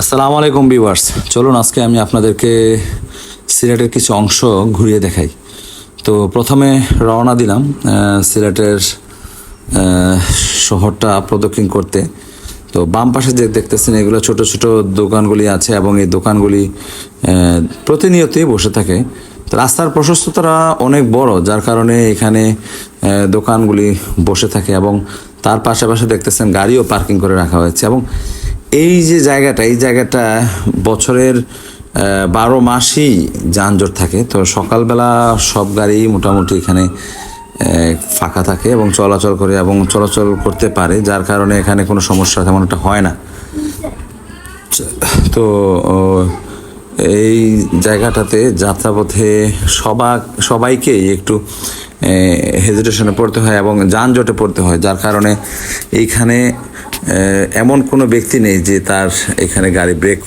আসসালামু আলাইকুম ভিউয়ার্স। চলুন আজকে আমি আপনাদেরকে সিলেটের কিছু অংশ ঘুরিয়ে দেখাই। তো প্রথমে রওনা দিলাম সিলেটের শহরটা প্রদক্ষিণ করতে। তো বাম পাশে যে দেখতেছেন, এগুলো ছোট ছোট দোকানগুলি আছে এবং এই দোকানগুলি প্রতিনিয়তই বসে থাকে। তো রাস্তার প্রশস্ততা অনেক বড়, যার কারণে এখানে দোকানগুলি বসে থাকে এবং তার পাশাপাশি দেখতেছেন গাড়িও পার্কিং করে রাখা হয়েছে এবং এই যে জায়গাটা, এই জায়গাটা বছরের বারো মাসই যানজট থাকে। তো সকালবেলা সব গাড়ি মোটামুটি এখানে ফাঁকা থাকে এবং চলাচল করে এবং চলাচল করতে পারে, যার কারণে এখানে কোনো সমস্যা তেমন একটা হয় না। তো এই জায়গাটাতে যাত্রাপথে সবা, সবাইকেই একটু হেজিটেশনে পড়তে হয় এবং যানজটে পড়তে হয়, যার কারণে এইখানে এমন কোনো ব্যক্তি নেই যে তার এখানে গাড়ি ব্রেক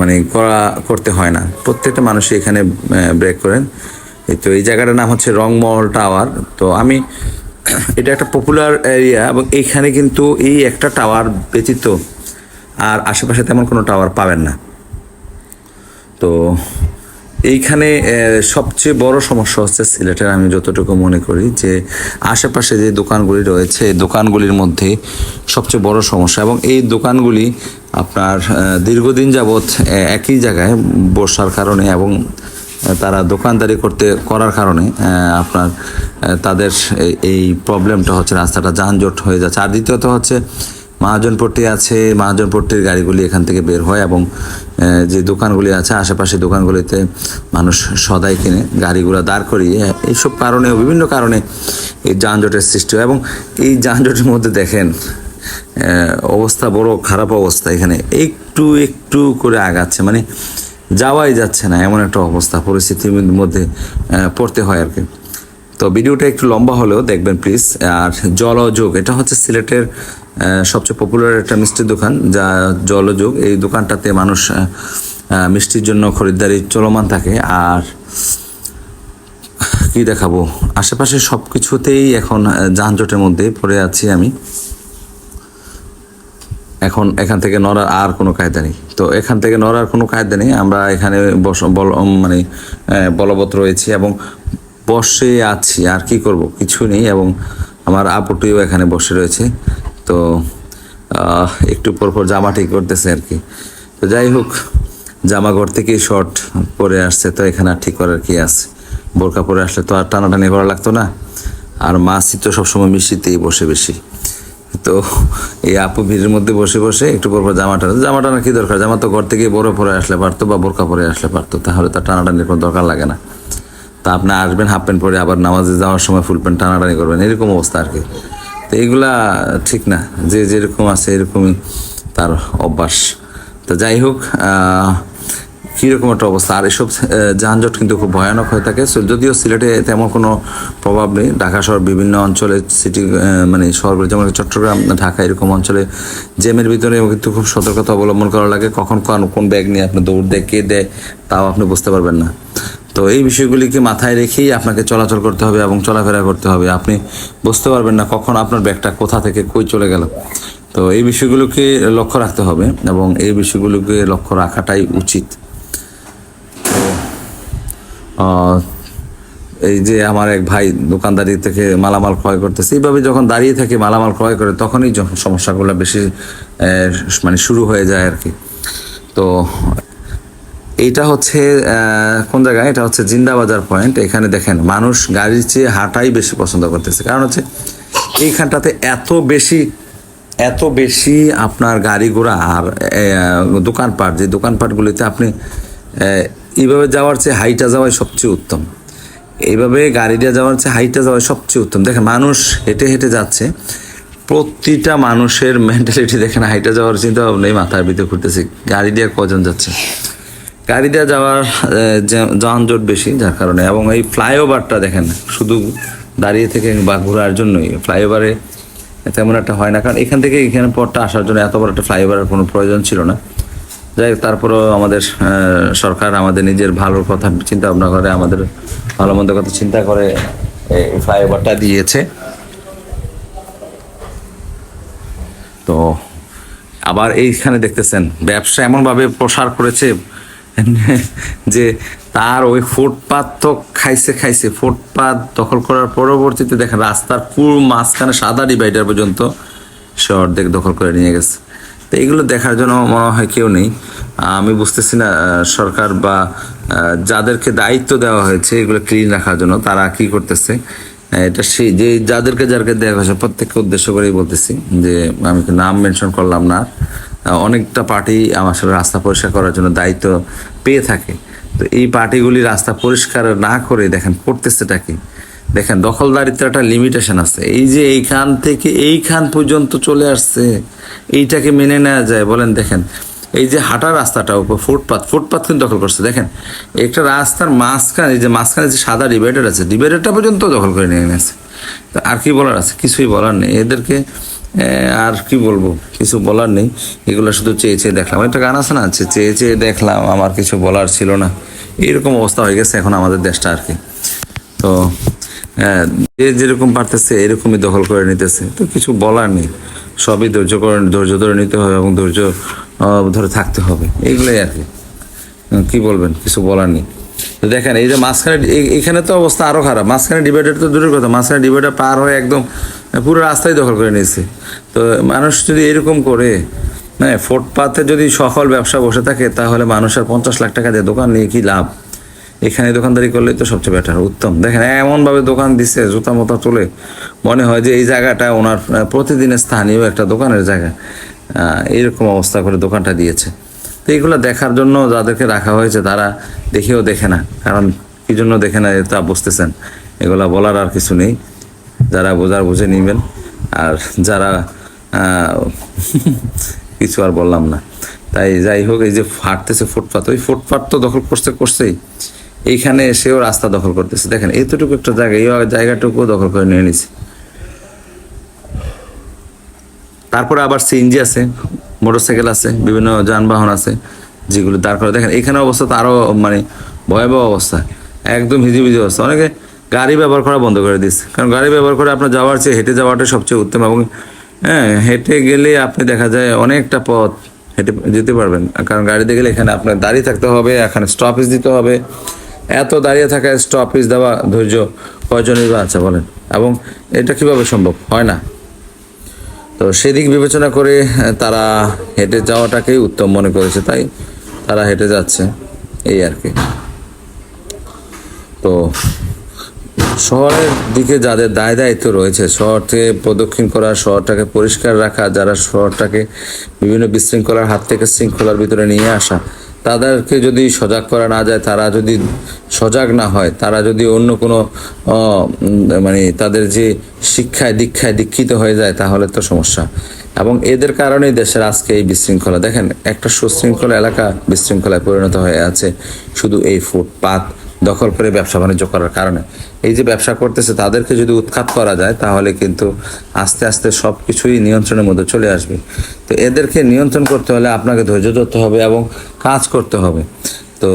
মানে করা, করতে হয় না। প্রত্যেকটা মানুষই এখানে ব্রেক করেন। তো এই জায়গাটার নাম হচ্ছে রংমহল টাওয়ার। তো আমি, এটা একটা পপুলার এরিয়া এবং এইখানে কিন্তু এই একটা টাওয়ার ব্যতীত আর আশেপাশে তেমন কোনো টাওয়ার পাবেন না। তো এইখানে সবচেয়ে বড় সমস্যা হচ্ছে সিলেটের, আমি যতটুকু মনে করি, যে আশেপাশে যে দোকানগুলি রয়েছে, এই দোকানগুলির মধ্যে সবচেয়ে বড় সমস্যা। এবং এই দোকানগুলি আপনার দীর্ঘদিন যাবৎ একই জায়গায় বসার কারণে এবং তারা দোকানদারি করতে, করার কারণে আপনার তাদের এই- এই প্রবলেমটা হচ্ছে রাস্তাটা যানজট হয়ে যাচ্ছে। আর দ্বিতীয়ত হচ্ছে মহাজনপট্টি আছে, মহাজনপট্টির গাড়িগুলি এখান থেকে বের হয় এবং যে দোকানগুলি আছে আশেপাশে দোকানগুলিতে মানুষ সদাই কিনে গাড়িগুলো দাঁড় করিয়ে এইসব কারণে বিভিন্ন কারণে এই যানজটের সৃষ্টি হয় এবং এই যানজটের মধ্যে দেখেন অবস্থা বড় খারাপ অবস্থা। এখানে একটু একটু করে আগাচ্ছে মানে যাওয়াই যাচ্ছে না, এমন একটা অবস্থা, পরিস্থিতির মধ্যে পড়তে হয় আর কি। তো ভিডিওটা একটু লম্বা হলেও দেখবেন প্লিজ আর জলযোগ, এটা হচ্ছে সিলেটের সবচেয়ে পপুলার একটা মিষ্টির দোকান, যা জলযোগ। এই দোকানটাতে মানুষ মিষ্টির জন্য খরিদ্দারি চলমান থাকে। আর কি দেখাবো? আশেপাশে সব কিছুতেই এখন যানজটের মধ্যে পড়ে আছি আমি। এখন এখান থেকে নড়ার আর কোনো কায়দা নেই। তো এখান থেকে নড়ার কোনো কায়দা নেই। আমরা এখানে বস, বল মানে বলবৎ রয়েছি এবং বসে আছি, আর কি করব? কিছু নেই এবং আমার আপুটিও এখানে বসে রয়েছে। তো একটু পর পর জামা ঠিক করতেছে আর কি। তো যাই হোক, জামা ঘর থেকেই শর্ট পরে আসছে, তো এখানে আর ঠিক করার কি আছে? বোরকা পরে আসলে তো আর টানাটানি করা লাগতো না। আর মাছই তো সবসময় মিষ্টিতেই বসে বেশি। তো, এই আপু ভিড়ের মধ্যে বসে বসে একটু পর পর জামাটা জামাটা না কি দরকার, জামা তো ঘর থেকে বড় পরে আসলে পারতো বা বোরকা পরে আসলে পারতো, তাহলে তো টানাটানির কোনো দরকার লাগে না। তা আপনি আসবেন হাফ প্যান্ট পরে আবার নামাজে যাওয়ার সময় ফুল প্যান্ট টানাটানি করবেন। এরকম অবস্থা আর কি। তো এইগুলা ঠিক না। যে যেরকম আছে এরকমই তার অভ্যাস। তো যাই হোক কীরকম একটা অবস্থা। আর এসব যানজট কিন্তু খুব ভয়ানক হয়ে থাকে। যদিও সিলেটে তেমন কোনো প্রভাব নেই, ঢাকা শহর বিভিন্ন অঞ্চলে সিটি মানে শহর যেমন চট্টগ্রাম, ঢাকা এরকম অঞ্চলে জেমের ভিতরে কিন্তু খুব সতর্কতা অবলম্বন করা লাগে। কখন কোন ব্যাগ নিয়ে আপনি দৌড় দেয়, কে দেয়, তাও আপনি বুঝতে পারবেন না। তো এই বিষয়গুলিকে মাথায় রেখেই আপনাকে চলাচল করতে হবে এবং চলাফেরা করতে হবে। আপনি বুঝতে পারবেন না কখন আপনার ব্যাগটা কোথা থেকে কই চলে গেল। তো এই বিষয়গুলোকে লক্ষ্য রাখতে হবে এবং এই বিষয়গুলোকে লক্ষ্য রাখাটাই উচিত। আহ, এই যে আমার এক ভাই দোকানদারি থেকে মালামাল ক্রয় করতেছে এইভাবে যখন দাঁড়িয়ে থাকে মালামাল ক্রয় করে তখনই যখন সমস্যাগুলো বেশি মানে শুরু হয়ে যায় আর কি। তো এইটা হচ্ছে কোন জায়গায়? এটা হচ্ছে জিন্দাবাজার পয়েন্ট। এখানে দেখেন, মানুষ গাড়ির চেয়ে হাঁটাই বেশি পছন্দ করতেছে। কারণ হচ্ছে, এইখানটাতে এত বেশি এত বেশি আপনার গাড়ি ঘোড়া আর দোকানপাট, যে দোকানপাটগুলিতে আপনি এইভাবে যাওয়ার চেয়ে হাইটা যাওয়াই সবচেয়ে উত্তম। এইভাবে গাড়ি দিয়ে যাওয়ার চেয়ে হাইটা যাওয়াই সবচেয়ে উত্তম। দেখেন, মানুষ হেঁটে হেঁটে যাচ্ছে। প্রতিটা মানুষের মেন্টালিটি দেখেন হাইটা যাওয়ার চিন্তা ভাবনাই মাথার ভিতরে ঘুরতেছে। গাড়ি দিয়ে কজন যাচ্ছে? গাড়ি দিয়ে যাওয়ার যানজট বেশি, যার কারণে, এবং এই ফ্লাইওভারটা দেখেন, শুধু দাঁড়িয়ে থেকে বা ঘোরার জন্যই, ফ্লাইওভারে তেমন একটা হয় না, কারণ এখান থেকে এখানে পরটা আসার জন্য এত বড় একটা ফ্লাইওভারের কোনো প্রয়োজন ছিল না। যাই হোক, তারপরেও আমাদের সরকার আমাদের নিজের ভালোর কথা, চিন্তা ভাবনা করে, আমাদের ভালো মন্দ কথা চিন্তা করে এই ফ্লাইওভারটা দিয়েছে। তো, আবার এইখানে দেখতেছেন, ব্যবসা এমনভাবে প্রসার করেছে যে তার ওই ফুটপাত তো খাইছে খাইছে। ফুটপাত দখল করার পরবর্তীতে দেখেন রাস্তার পুরো মাঝখানে সাদা ডিভাইডার পর্যন্ত সে অর্ধেক দখল করে নিয়ে গেছে। তো এগুলো দেখার জন্য মনে হয় কেউ নেই। আমি বুঝতেছি না সরকার বা যাদেরকে দায়িত্ব দেওয়া হয়েছে এগুলো ক্লিন রাখার জন্য তারা কি করতেছে? এটা সেই যে যাদেরকে যাদেরকে দেওয়া হয়েছে, প্রত্যেককে উদ্দেশ্য করেই বলতেছি যে আমি নাম মেনশন করলাম না। অনেকটা পার্টি সাথে রাস্তা পরিষ্কার করার জন্য দায়িত্ব পেয়ে থাকে। তো এই পার্টিগুলি রাস্তা পরিষ্কার না করে দেখেন করতেছেটা কি? দেখেন দখলদারিত্ব একটা লিমিটেশন আছে। এই যে এইখান থেকে এইখান পর্যন্ত চলে আসছে, এইটাকে মেনে নেওয়া যায়। বলেন দেখেন, এই যে হাঁটার রাস্তাটা উপর ফুটপাথ ফুটপাথ কিন্তু দখল করছে। দেখেন, একটা রাস্তার মাঝখানে, এই যে মাঝখানে যে সাদা ডিভাইডার আছে ডিভাইডারটা পর্যন্ত দখল করে নিয়ে তো আর কি বলার আছে? কিছুই বলার নেই। এদেরকে আর কি বলব? কিছু বলার নেই। এগুলো শুধু চেয়ে চেয়ে দেখলাম। একটা গান আছে না? চেয়ে চেয়ে দেখলাম, আমার কিছু বলার ছিল না। এইরকম অবস্থা হয়ে গেছে এখন আমাদের দেশটা আর কি। তো যে যেরকম পারতেছে, এরকমই দখল করে নিতেছে। তো কিছু বলার নেই। সবই ধৈর্য করে, ধৈর্য ধরে নিতে হবে এবং ধৈর্য ধরে থাকতে হবে। এইগুলোই আর কি বলবেন? কিছু বলার নেই। দেখেন, এই যে মাঝখানে এখানে তো অবস্থা আরও খারাপ। মাঝখানে ডিভাইডার তো দূরের কথা, মাঝখানে ডিভাইডার পার হয়ে একদম পুরো রাস্তায় দখল করে নিয়েছে। তো মানুষ যদি এরকম করে হ্যাঁ ফুটপাতে যদি সকল ব্যবসা বসে থাকে, তাহলে মানুষের পঞ্চাশ লাখ টাকা দিয়ে দোকান নিয়ে কি লাভ? এখানে দোকানদারি করলে তো সবচেয়ে বেটার উত্তম। দেখেন, এমনভাবে দোকান দিছে, জুতা মোতা তুলে। মনে হয় যে এই জায়গাটা ওনার প্রতিদিনের স্থানীয় একটা দোকানের জায়গা। এরকম অবস্থা করে দোকানটা দিয়েছে। তো এগুলো দেখার জন্য যাদেরকে রাখা হয়েছে তারা দেখেও দেখে না। কারণ কি জন্য দেখে না তা বুঝতেছেন। এগুলা বলার আর কিছু নেই। যারা বোঝার বুঝে নিবেন। আর যারা কিছু আর বললাম না। তাই যাই হোক, এই যে হাঁটতেছে ফুটপাত, ওই ফুটপাত তো দখল করতে করছেই। এইখানে এসেও রাস্তা দখল করতেছে। দেখেন, এতটুকু একটা জায়গা, এই জায়গাটুকু দখল করে নিয়ে নিছে। তারপরে আবার সিএনজি আছে। মোটরসাইকেল আছে, বিভিন্ন যানবাহন আছে, যেগুলো দাঁড় করে দেখেন, এখানে অবস্থা তো আরও মানে ভয়াবহ অবস্থা। একদম হিজিবিজি অবস্থা। অনেকে গাড়ি ব্যবহার করা বন্ধ করে দিচ্ছে কারণ গাড়ি ব্যবহার করে আপনার যাওয়ার চেয়ে হেঁটে যাওয়াটাই সবচেয়ে উত্তম এবং হ্যাঁ হেঁটে গেলে আপনি দেখা যায় অনেকটা পথ হেঁটে যেতে পারবেন। কারণ গাড়িতে গেলে এখানে আপনার দাঁড়িয়ে থাকতে হবে, এখানে স্টপেজ দিতে হবে। এত দাঁড়িয়ে থাকা স্টপেজ দেওয়া ধৈর্য কয়জনই বা আছে বলেন? এবং এটা কীভাবে সম্ভব? হয় না। তো সেদিক বিবেচনা করে তারা হেঁটে যাওয়াটাকেই উত্তম মনে করেছে, তাই তারা হেঁটে যাচ্ছে, এই আর কি। তো শহরের দিকে যাদের দায় দায়িত্ব রয়েছে, শহর থেকে প্রদক্ষিণ করা, শহরটাকে পরিষ্কার রাখা, যারা শহরটাকে বিভিন্ন বিশৃঙ্খলার হাত থেকে শৃঙ্খলার ভিতরে নিয়ে আসা তাদেরকে যদি সজাগ করা না যায়, তারা যদি সজাগ না হয়, তারা যদি অন্য কোনো মানে তাদের যে শিক্ষায় দীক্ষায় দীক্ষিত হয়ে যায়, তাহলে তো সমস্যা। এবং এদের কারণেই দেশের আজকে এই বিশৃঙ্খলা। দেখেন, একটা সুশৃঙ্খলা এলাকা বিশৃঙ্খলায় পরিণত হয়ে আছে। শুধু এই ফুটপাত দখল করে ব্যবসা বাণিজ্য করার কারণে। এই যে ব্যবসা করতেছে, তাদেরকে যদি উৎখাত করা যায়, তাহলে কিন্তু আস্তে আস্তে সব কিছুই নিয়ন্ত্রণের মধ্যে চলে আসবে। তো এদেরকে নিয়ন্ত্রণ করতে হলে আপনাকে ধৈর্য ধরতে হবে এবং কাজ করতে হবে। তো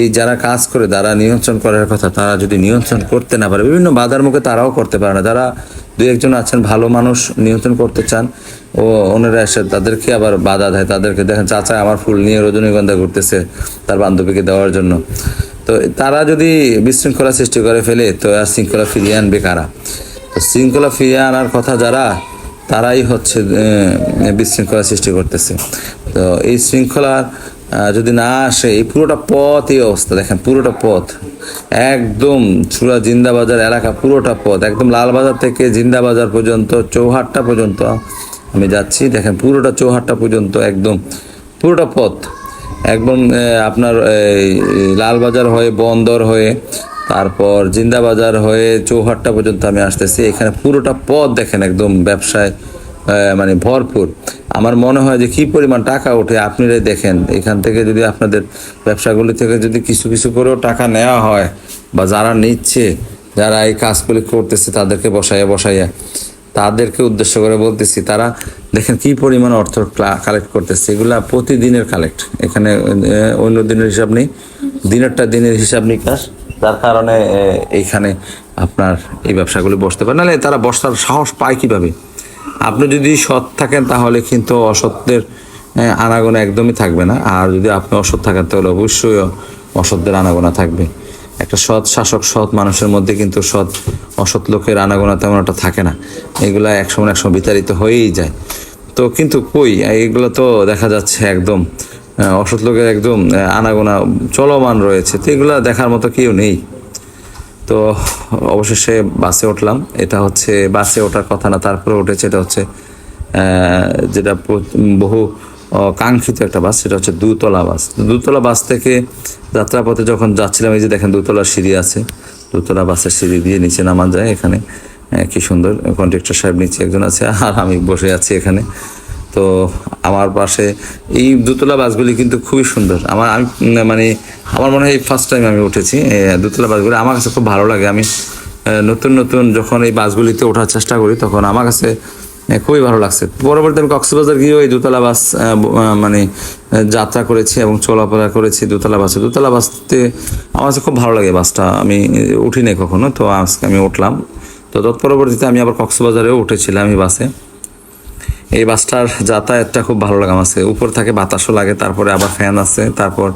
এই যারা কাজ করে তারা নিয়ন্ত্রণ করার কথা, তারা যদি নিয়ন্ত্রণ করতে না পারে, বিভিন্ন বাধার মুখে তারাও করতে পারে না। যারা দু একজন আছেন, ভালো মানুষ নিয়ন্ত্রণ করতে চান, ও ওনারা এসে তাদেরকে আবার বাধা দেয়। তাদেরকে দেখেন, চাচা আমার ফুল নিয়ে রজনীগন্ধা ঘুরতেছে তার বান্ধবীকে দেওয়ার জন্য। তো তারা যদি বিশৃঙ্খলা সৃষ্টি করে ফেলে, তো আর শৃঙ্খলা ফিরিয়ে আনবে কারা? তো শৃঙ্খলা ফিরিয়ে আনার কথা যারা, তারাই হচ্ছে বিশৃঙ্খলা সৃষ্টি করতেছে। তো এই শৃঙ্খলার যদি না আসে, এই পুরোটা পথ, এই অবস্থা দেখেন, পুরোটা পথ। একদম চূড়া জিন্দাবাজার এলাকা, পুরোটা পথ। একদম লালবাজার থেকে জিন্দাবাজার পর্যন্ত, চৌহাট্টা পর্যন্ত আমি যাচ্ছি। দেখেন পুরোটা চৌহাট্টা পর্যন্ত একদম পুরোটা পথ। একদম আপনার লালবাজার হয়ে বন্দর হয়ে, তারপর জিন্দাবাজার হয়ে চৌহাট্টা পর্যন্ত আমি আসতেছি। এখানে পুরোটা পথ দেখেন একদম ব্যবসায় মানে ভরপুর। আমার মনে হয় যে কি পরিমাণ টাকা ওঠে আপনারাই দেখেন। এখান থেকে যদি আপনাদের ব্যবসাগুলি থেকে যদি কিছু কিছু করেও টাকা নেওয়া হয় বা যারা নিচ্ছে, যারা এই কাজগুলি করতেছে তাদেরকে বসাইয়া বসাইয়া। তাদেরকে উদ্দেশ্য করে বলতেছি, তারা দেখেন কি পরিমাণ অর্থ কালেক্ট করতেছে, এগুলা প্রতিদিনের কালেক্ট এখানে অন্য দিনের হিসাব নেই, দিনেরটা দিনের হিসাব নিকাশ, যার কারণে এইখানে আপনার এই ব্যবসাগুলি বসতে পারে। নাহলে তারা বসার সাহস পায় কীভাবে? আপনি যদি সৎ থাকেন, তাহলে কিন্তু অসত্যের আনাগোনা একদমই থাকবে না। আর যদি আপনি অসৎ থাকেন, তাহলে অবশ্যই অসত্যের আনাগোনা থাকবে। একটা সৎ শাসক, সৎ মানুষের মধ্যে কিন্তু সৎ, অসৎ লোকের আনাগোনা তেমন একটা থাকে না। এগুলা একসময় একসময় বিতাড়িত হয়েই যায়। তো কিন্তু কই, এগুলো তো দেখা যাচ্ছে একদম অসৎ লোকের একদম আনাগোনা চলমান রয়েছে। তো এগুলো দেখার মতো কেউ নেই। তো অবশেষে বাসে উঠলাম। এটা হচ্ছে, বাসে ওঠার কথা না, তারপরে উঠেছে, এটা হচ্ছে যেটা বহু কাঙ্ক্ষিত একটা বাস সেটা হচ্ছে দুতলা বাস। দুতলা বাস থেকে যাত্রাপথে যখন যাচ্ছিলাম এই যে দেখেন দুতলা সিঁড়ি আছে দুতলা বাসের সিঁড়ি দিয়ে নিচে নামা যায় এখানে। আহ, কি সুন্দর কন্ট্রাক্টর সাহেব নিচে একজন আছে আর আমি বসে আছি এখানে। তো আমার পাশে এই দোতলা বাসগুলি কিন্তু খুবই সুন্দর। আমার আমি মানে আমার মনে হয় এই ফার্স্ট টাইম আমি উঠেছি দোতলা বাসগুলি। আমার কাছে খুব ভালো লাগে আমি নতুন নতুন যখন এই বাসগুলিতে ওঠার চেষ্টা করি তখন আমার কাছে খুবই ভালো লাগছে। পরবর্তী আমি কক্সবাজার গিয়েও এই দোতলা বাস মানে যাত্রা করেছি এবং চলাফেরা করেছি দোতলা বাসে। দোতলা বাসতে আমার খুব ভালো লাগে বাসটা। আমি আহ, উঠি নাই কখনো তো আজকে আমি উঠলাম। তো তৎপরবর্তীতে আমি আবার কক্সবাজারেও উঠেছিলাম এই বাসে। এই বাসটার যাতায়াতটা খুব ভালো লাগে আমার উপর থাকে বাতাসও লাগে তারপরে আবার ফ্যান আছে তারপর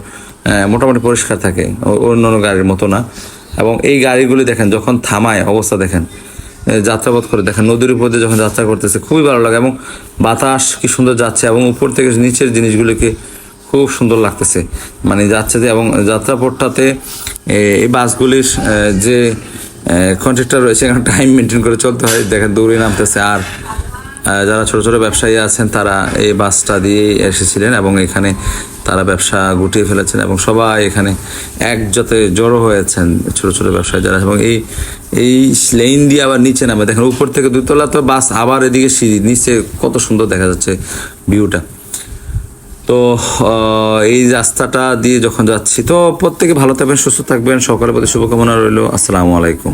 মোটামুটি পরিষ্কার থাকে। অন্য অন্য গাড়ির মতো না। এবং এই গাড়িগুলি দেখেন যখন থামায় অবস্থা দেখেন যাত্রাপথ করে দেখেন। নদীর উপর দিয়ে যখন যাত্রা করতেছে, খুবই ভালো লাগে এবং বাতাস কি সুন্দর যাচ্ছে এবং উপর থেকে নিচের জিনিসগুলোকে খুব সুন্দর লাগতেছে। মানে যাচ্ছে যে এবং যাত্রাপথটাতে এই বাসগুলির যে কন্ট্রাক্টর রয়েছে, এখানে টাইম মেনটেন করে চলতে হয়। দেখেন দৌড়ে নামতেছে আর যারা ছোট ছোট ব্যবসায়ী আছেন, তারা এই বাসটা দিয়ে এসেছিলেন এবং এখানে তারা ব্যবসা গুটিয়ে ফেলেছেন এবং সবাই এখানে একসাথে জড়ো হয়েছেন ছোট ছোট ব্যবসায়ী যারা। এবং এই এই লেন দিয়ে আবার নিচে নামে। দেখেন, উপর থেকে দুতলা তো বাস, আবার এদিকে সিঁড়ি, নিচে কত সুন্দর দেখা যাচ্ছে ভিউটা। তো এই রাস্তাটা দিয়ে যখন যাচ্ছি, তো প্রত্যেকে ভালো থাকবেন, সুস্থ থাকবেন, সকলের প্রতি শুভকামনা রইল। আসসালামু আলাইকুম।